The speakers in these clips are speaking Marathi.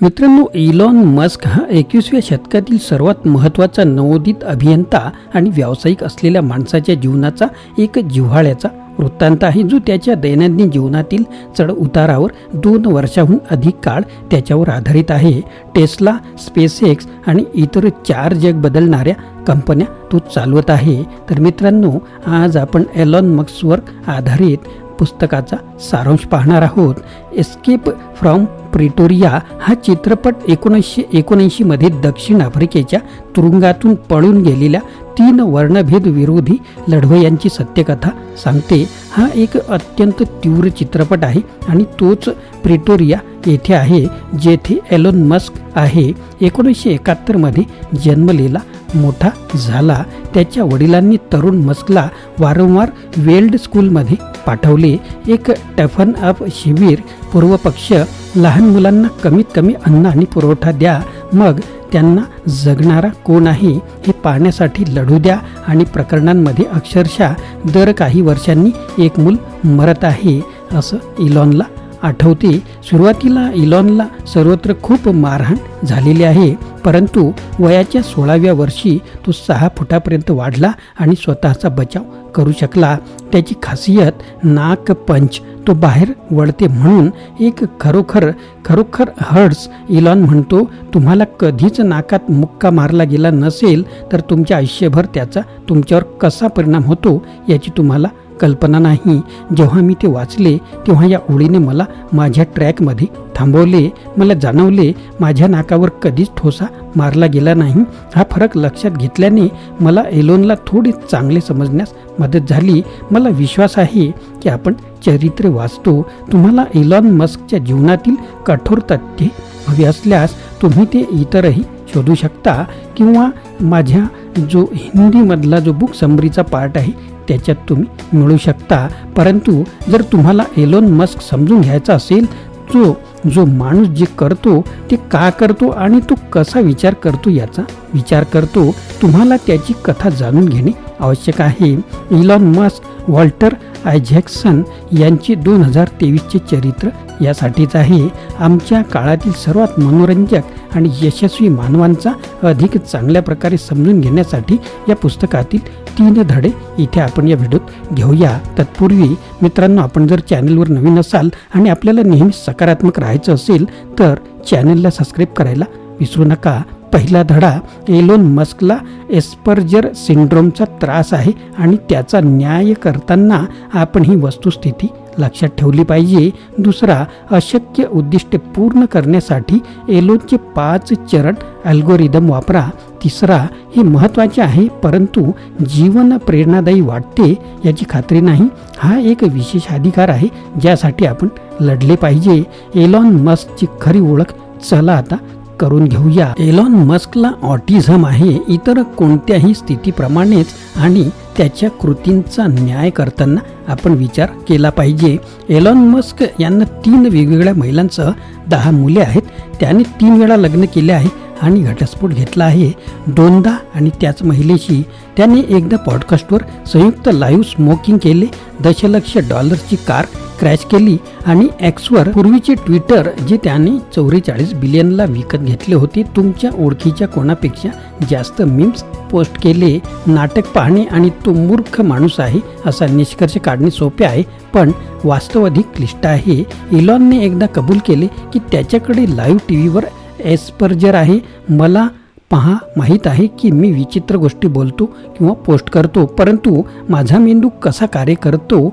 मित्रांनो इलॉन मस्क हा एकवीसव्या शतकातील सर्वात महत्त्वाचा नवोदित अभियंता आणि व्यावसायिक असलेल्या माणसाच्या जीवनाचा एक जिव्हाळ्याचा वृत्तांत आहे जो त्याच्या दैनंदिन जीवनातील चढ उतारावर दोन वर्षाहून अधिक काळ त्याच्यावर आधारित आहे. टेस्ला स्पेसएक्स आणि इतर चार जग बदलणाऱ्या कंपन्या तो चालवत आहे. तर मित्रांनो आज आपण एलॉन मस्कवर आधारित पुस्तकाचा सारांश पाहणार आहोत. एस्केप फ्रॉम प्रिटोरिया हा चित्रपट एकोणीसशे एकोणऐंशीमध्ये दक्षिण आफ्रिकेच्या तुरुंगातून पळून गेलेल्या तीन वर्णभेद विरोधी लढवयांची सत्यकथा सांगते. हा एक अत्यंत तीव्र चित्रपट आहे आणि तोच प्रिटोरिया येथे आहे जेथे एलोन मस्क आहे. एकोणीसशे एकाहत्तरमध्ये जन्मलेला मोठा झाला. त्याच्या वडिलांनी तरुण मस्कला वारंवार वेल्ड स्कूलमध्ये पाठवले. एक टफन अप शिबिर पूर्वपक्ष लहान मुलांना कमीत कमी अन्न आणि पुरवठा द्या. मग त्यांना जगणारा कोण आहे हे पाहण्यासाठी लढू द्या आणि प्रकरणांमध्ये अक्षरशः दर काही वर्षांनी एक मूल मरत आहे असं इलॉनला आठवते. सुरुवातीला इलॉनला सर्वत्र खूप मारहाण झालेली आहे परंतु वयाच्या सोळाव्या वर्षी तो सहा फुटापर्यंत वाढला आणि स्वतःचा बचाव करू शकला. त्याची खासियत नाक पंच तो बाहेर वळते म्हणून एक खरोखर खरोखर हर्ड्स इलॉन म्हणतो तुम्हाला कधीच नाकात मुक्का मारला गेला नसेल तर तुमच्या आयुष्यभर त्याचा तुमच्यावर कसा परिणाम होतो याची तुम्हाला कल्पना नाही. जेव्हा मी ते वाचले तेव्हा या ओळीने मला माझ्या ट्रॅकमध्ये थांबवले मला जाणवले माझ्या नाकावर कधीच ठोसा मारला गेला नाही. हा फरक लक्षात घेतल्याने मला एलोनला थोडे चांगले समजण्यास मदत झाली. मला विश्वास आहे की आपण चरित्रे वाचतो. तुम्हाला एलॉन मस्कच्या जीवनातील कठोर तथ्ये हवी असल्यास तुम्ही ते इतरही शोधू शकता किंवा माझ्या जो हिंदीमधला जो बुक समरीचा पार्ट आहे त्याच्यात तुम्ही मिळू शकता. परंतु जर तुम्हाला एलोन मस्क समजून घ्यायचा असेल तो जो माणूस जे करतो ते का करतो आणि तो कसा विचार करतो याचा विचार करतो तुम्हाला त्याची कथा जाणून घेणे आवश्यक आहे. इलॉन मस्क वॉल्टर आयझॅक्सन यांचे दोन हजार तेवीसचे चरित्र यासाठीच आहे. आमच्या काळातील सर्वात मनोरंजक आणि यशस्वी मानवांचा अधिक चांगल्या प्रकारे समजून घेण्यासाठी या पुस्तकातील तीन धडे इथे आपण या व्हिडिओत घेऊया. तत्पूर्वी मित्रांनो आपण जर चॅनलवर नवीन असाल आणि आपल्याला नेहमी सकारात्मक राहायचं असेल तर चॅनलला सबस्क्राईब करायला विसरू नका. पहिला धडा एलोन मस्कला एस्पर्जर सिंड्रोमचा त्रास आहे आणि त्याचा न्याय करताना आपण ही वस्तुस्थिती लक्षात ठेवली पाहिजे. दुसरा अशक्य उद्दिष्टे पूर्ण करण्यासाठी एलोनचे पाच चरण अल्गोरिदम वापरा. तिसरा हे महत्त्वाचे आहे परंतु जीवन प्रेरणादायी वाटते याची खात्री नाही. हा एक विशेष अधिकार आहे ज्यासाठी आपण लढले पाहिजे. एलॉन मस्कची खरी ओळख चला आता करून घेऊया. एलॉन मस्कला ऑटिझम आहे इतर कोणत्याही स्थितीप्रमाणेच आणि त्याच्या कृतींचा न्याय करताना आपण विचार केला पाहिजे. एलॉन मस्क यांना तीन वेगवेगळ्या महिलांसह दहा मुले आहेत. त्याने तीन वेळा लग्न केले आहे आणि घटस्फोट घेतला आहे. दोनदा आणि त्याच महिलेशी. त्याने एकदा पॉडकास्टवर संयुक्त लाईव्ह स्मोकिंग केले. दशलक्ष डॉलरची कार क्रॅश केली आणि ॲक्सवर पूर्वीचे ट्विटर जे त्याने चौवेचाळीस बिलियनला विकत घेतले होते तुमच्या ओळखीच्या कोणापेक्षा जास्त मीम्स पोस्ट केले. नाटक पाहणे आणि तो मूर्ख माणूस आहे असा निष्कर्ष काढणे सोपे आहे पण वास्तव अधिक क्लिष्ट आहे. इलॉनने एकदा कबूल केले की त्याच्याकडे लाईव्ह टी व्हीवर एस्पर्जर आहे. मला पहा माहीत आहे की मी विचित्र गोष्टी बोलतो किंवा पोस्ट करतो परंतु माझा मेंदू कसा कार्य करतो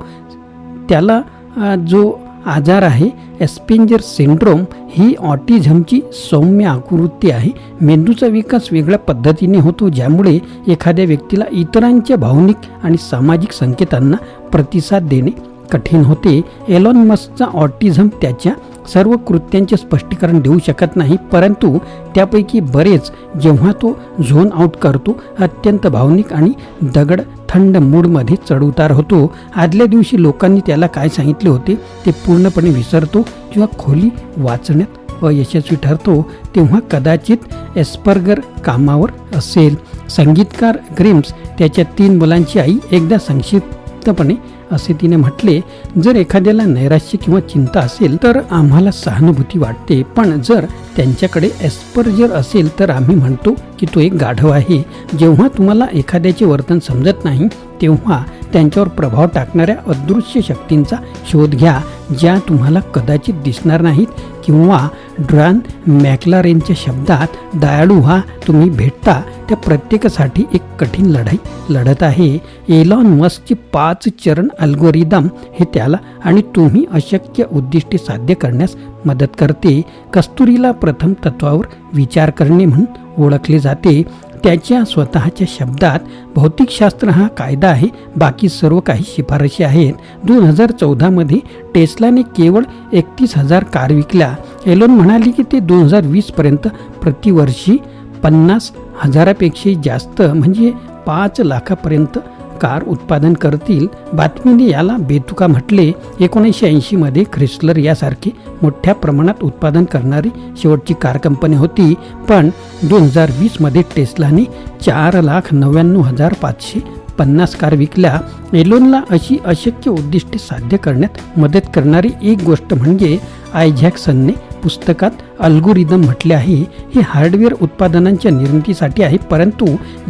त्याला जो आजार आहे एस्पेंजर सिंड्रोम ही ऑटिझमची सौम्य आकृती आहे. मेंदूचा विकास वेगळ्या पद्धतीने होतो ज्यामुळे एखाद्या व्यक्तीला इतरांच्या भावनिक आणि सामाजिक संकेतांना प्रतिसाद देणे कठीण होते. एलॉन मस्कचा ऑटिझम त्याच्या सर्व कृत्यांचे स्पष्टीकरण देऊ शकत नाही परंतु त्यापैकी बरेच जेव्हा तो झोन आउट करतो अत्यंत भावनिक आणि दगड थंड मूडमध्ये चढउतार होतो. आदल्या दिवशी लोकांनी त्याला काय सांगितले होते ते पूर्णपणे विसरतो किंवा खोली वाचण्यात अयशस्वी ठरतो. तेव्हा कदाचित एस्पर्गर कामावर असेल. संगीतकार ग्रिम्स त्याच्या तीन मुलांची आई एकदा संक्षिप्तपणे असे तिने म्हटले जर एखाद्याला नैराश्य किंवा चिंता असेल तर आम्हाला सहानुभूती वाटते. पण जर त्यांच्याकडे एस्पर्जर असेल तर आम्ही म्हणतो की तो एक गाढव आहे. जेव्हा तुम्हाला एखाद्याचे वर्तन समजत नाही तेव्हा त्यांच्यावर प्रभाव टाकणाऱ्या अदृश्य शक्तींचा शोध घ्या ज्या तुम्हाला कदाचित दिसणार नाहीत किंवा ड्रॉन मॅकलारेनच्या शब्दात दयाळू हा तुम्ही भेटता त्या प्रत्येकासाठी एक कठीण लढाई लढत आहे. एलॉन मस्कची पाच चरण अल्गोरिदम हे त्याला आणि तुम्ही अशक्य उद्दिष्टे साध्य करण्यास मदत करते. कस्तुरीला प्रथम तत्वावर विचार करणे म्हणून ओळखले जाते. त्याच्या स्वतःच्या शब्दात भौतिकशास्त्र हा कायदा आहे. बाकी सर्व काही शिफारशी आहेत. दोन हजार चौदामध्ये टेस्लाने केवळ एकतीस हजार कार विकल्या. एलोन म्हणाले की ते दोन हजार वीसपर्यंत प्रतिवर्षी पन्नास हजारापेक्षा जास्त म्हणजे पाच लाखापर्यंत कार उत्पादन करतील बातमीने याला बेतुका म्हटले. एकोणीसशे ऐंशीमध्ये ख्रिस्लर यासारखी मोठ्या प्रमाणात उत्पादन करणारी शेवटची कार कंपनी होती. पण दोन हजार वीसमध्ये टेस्लाने चार लाख नव्याण्णव हजार पाचशे पन्नास कार विकल्या. एलोनला अशी अशक्य उद्दिष्टे साध्य करण्यात मदत करणारी एक गोष्ट म्हणजे आयझॅक्सनने पुस्तकात अल्गोरिदम म्हटले आहे. हे हार्डवेअर उत्पादनांच्या निर्मितीसाठी आहे परंतु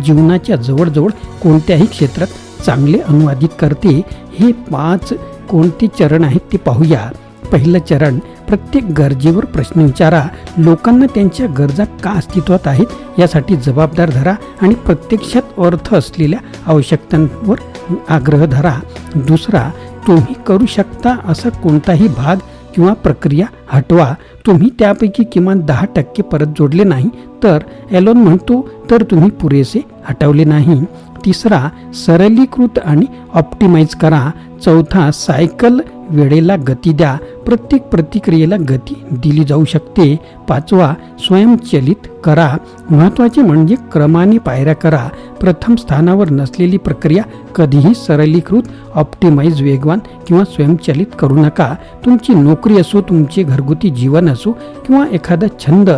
जीवनाच्या जवळजवळ कोणत्याही क्षेत्रात चांगले अनुवादित करते हे पाच कोणते चरण आहेत ते पाहूया. पहिलं चरण प्रत्येक गरजेवर प्रश्न विचारा. लोकांना त्यांच्या गरजा का अस्तित्वात आहेत यासाठी जबाबदार धरा आणि प्रत्यक्षात अर्थ असलेल्या आवश्यकतांवर आग्रह धरा. दुसरा तुम्ही करू शकता असा कोणताही भाग किंवा प्रक्रिया हटवा. तुम्ही त्यापैकी किमान दहा टक्के परत जोडले नाही तर एलोन म्हणतो तर तुम्ही पुरेसे हटवले नाही. तिसरा सरलीकृत आणि ऑप्टिमाइज करा. चौथा सायकल वेळेला गती द्या. प्रत्येक प्रतिक्रियेला गती दिली जाऊ शकते. पाचवा स्वयंचलित करा. महत्त्वाचे म्हणजे क्रमाने पायऱ्या करा. प्रथम स्थानावर नसलेली प्रक्रिया कधीही सरलीकृत ऑप्टिमाइज वेगवान किंवा स्वयंचलित करू नका. तुमची नोकरी असो तुमचे घरगुती जीवन असो किंवा एखादा छंद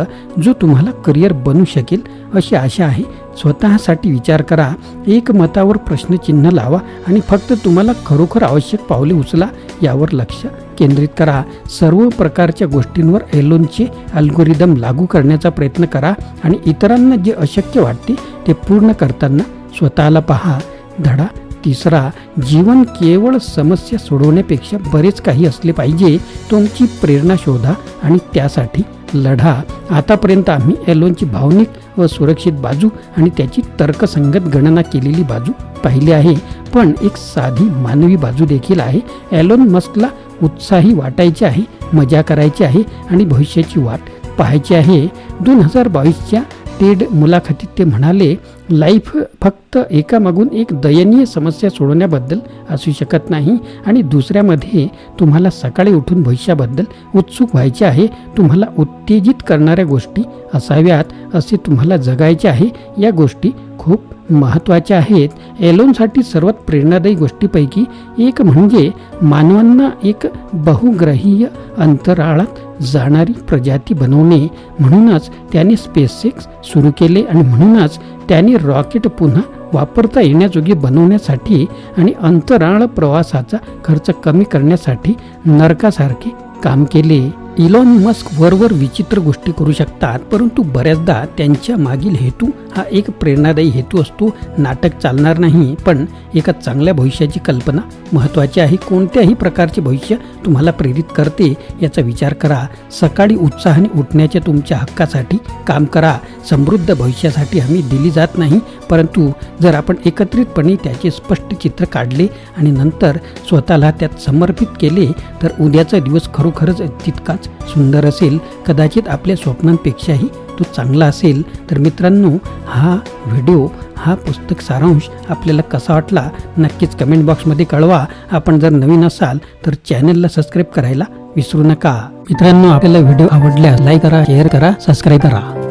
जो तुम्हाला करिअर बनू शकेल अशी आशा आहे. स्वतःसाठी विचार करा. एक मतावर प्रश्नचिन्ह लावा आणि फक्त तुम्हाला खरोखर आवश्यक पावले उचला यावर लक्ष केंद्रित करा. सर्व प्रकारच्या गोष्टींवर एलोनचे अल्गोरिदम लागू करण्याचा प्रयत्न करा आणि इतरांना जे अशक्य वाटते ते पूर्ण करताना स्वतःला पहा. धडा तिसरा जीवन केवळ समस्या सोडवण्यापेक्षा बरेच काही असले पाहिजे तुमची प्रेरणा शोधा आणि त्यासाठी लढा. आतापर्यंत आम्ही एलोनची भावनिक व सुरक्षित बाजू आणि त्याची तर्कसंगत गणना केलेली बाजू पाहिली आहे. पण एक साधी मानवी बाजू देखील आहे. एलोन मस्कला उत्साही वाटायचे आहे मजा करायची आहे आणि भविष्याची वाट पाहायची आहे. दोन हजार बावीसच्या टेड मुलाखतीत ते म्हणाले लाईफ फक्त एकामागून एक दयनीय समस्या सोडवण्याबद्दल असू शकत नाही आणि दुसऱ्यामध्ये तुम्हाला सकाळी उठून भविष्याबद्दल उत्सुक व्हायचे आहे. तुम्हाला उत्तेजित करणाऱ्या गोष्टी असाव्यात असे तुम्हाला जगायचे आहे. या गोष्टी खूप महत्त्वाच्या आहेत. एलोनसाठी सर्वात प्रेरणादायी गोष्टीपैकी एक म्हणजे मानवांना एक बहुग्रहीय अंतराळात जाणारी प्रजाती बनवणे. म्हणूनच त्याने स्पेसएक्स सुरू केले आणि म्हणूनच त्याने रॉकेट पुन्हा वापरता येण्याजोगे बनवण्यासाठी आणि अंतराळ प्रवासाचा खर्च कमी करण्यासाठी नरकासारखे काम केले. इलॉन मस्क वरवर विचित्र गोष्टी करू शकतात परंतु बऱ्याचदा त्यांच्या मागील हेतू हा एक प्रेरणादायी हेतू असतो. नाटक चालणार नाही पण एका चांगल्या भविष्याची कल्पना महत्त्वाची आहे. कोणत्याही प्रकारचे भविष्य तुम्हाला प्रेरित करते याचा विचार करा. सकाळी उत्साहाने उठण्याच्या तुमच्या हक्कासाठी काम करा. समृद्ध भविष्यासाठी हमी दिली जात नाही परंतु जर आपण एकत्रितपणे त्याचे स्पष्ट चित्र काढले आणि नंतर स्वतःला त्यात समर्पित केले तर उद्याचा दिवस खरोखरच तितकाच सुंदर असेल कदाचित आपल्या स्वप्नांपेक्षाही तो चांगला असेल. तर मित्रांनो हा व्हिडिओ हा पुस्तक सारांश आपल्याला कसा वाटला नक्कीच कमेंट बॉक्समध्ये कळवा. आपण जर नवीन असाल तर चॅनलला सबस्क्राईब करायला विसरू नका. मित्रांनो आपल्याला व्हिडिओ आवडल्यास लाईक करा शेअर करा सबस्क्राईब करा.